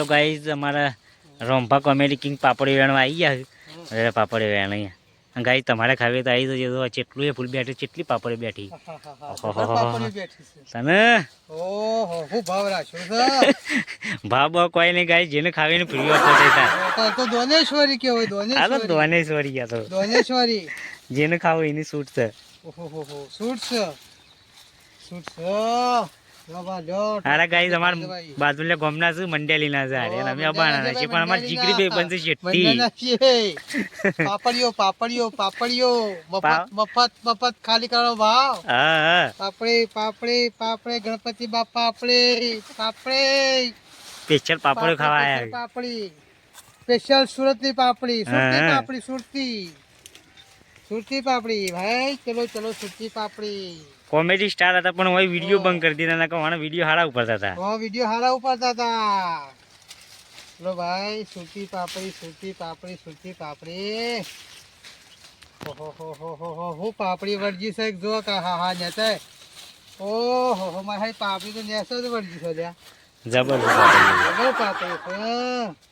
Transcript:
તો ગાઈઝ અમારા રોમ્પા કોમેડી કિંગ પાપડી વેણવા આવી ગયા પાપડી વેણ અહીંયા. ગાઈ તમારે ખાવી તો આવી જજો. ચેટલું એ ફૂલ બેઠી ચેટલી પાપડી બેઠી. તને ભાવ કોઈ નહીં ગાઈ જેને ખાવીને થતા તો દોનેશ્વરી કેવાય દોનેશ્વરી. દોનેશ્વરી ગયા તો. દોનેશ્વરી. જેને ખાવું એની સૂટ છે. ઓહો હો હો. સૂટ છે. સૂટ છે. હારા ગાઈ અમાર બાજુલે ગોમના છે મંડેલીના છે હારે અમે અબાણા છે પણ અમાર જીગરી બે બંધ શેઠી. પાપડીઓ પાપડીઓ પાપડીઓ. મફત મફત મફત ખાલી કરો ભાવ હા હા. પાપડી પાપડી પાપડી ગણપતિ બાપા પાપડી પાપડી. સ્પેશિયલ પાપડ ખાવા પાપડી, આવ્યા. પાપડી. સ્પેશિયલ સુરતની પાપડી સુરતી પાપડી સુરતી. સુરતી પાપડી ભાઈ ચલો ચલો સુરતી પાપડી. કોમેડી સ્ટાર હતા પણ હોય વીડિયો બંધ કરી દીધા નકર મને વીડિયો હારા ઉપરતા હતા. ઓ વીડિયો હારા ઉપાડતા હતા. લો ભાઈ સુરતી પાપડી સુરતી પાપડી સુરતી પાપડી. ઓહો હો હો હો હો હું પાપડી વળજી છે એક જો કા હા હા નેતે ઓ હો હો મારી પાપડી તો નેસો જ વળજી છે લ્યા. જબરદસ્ત પાપડી.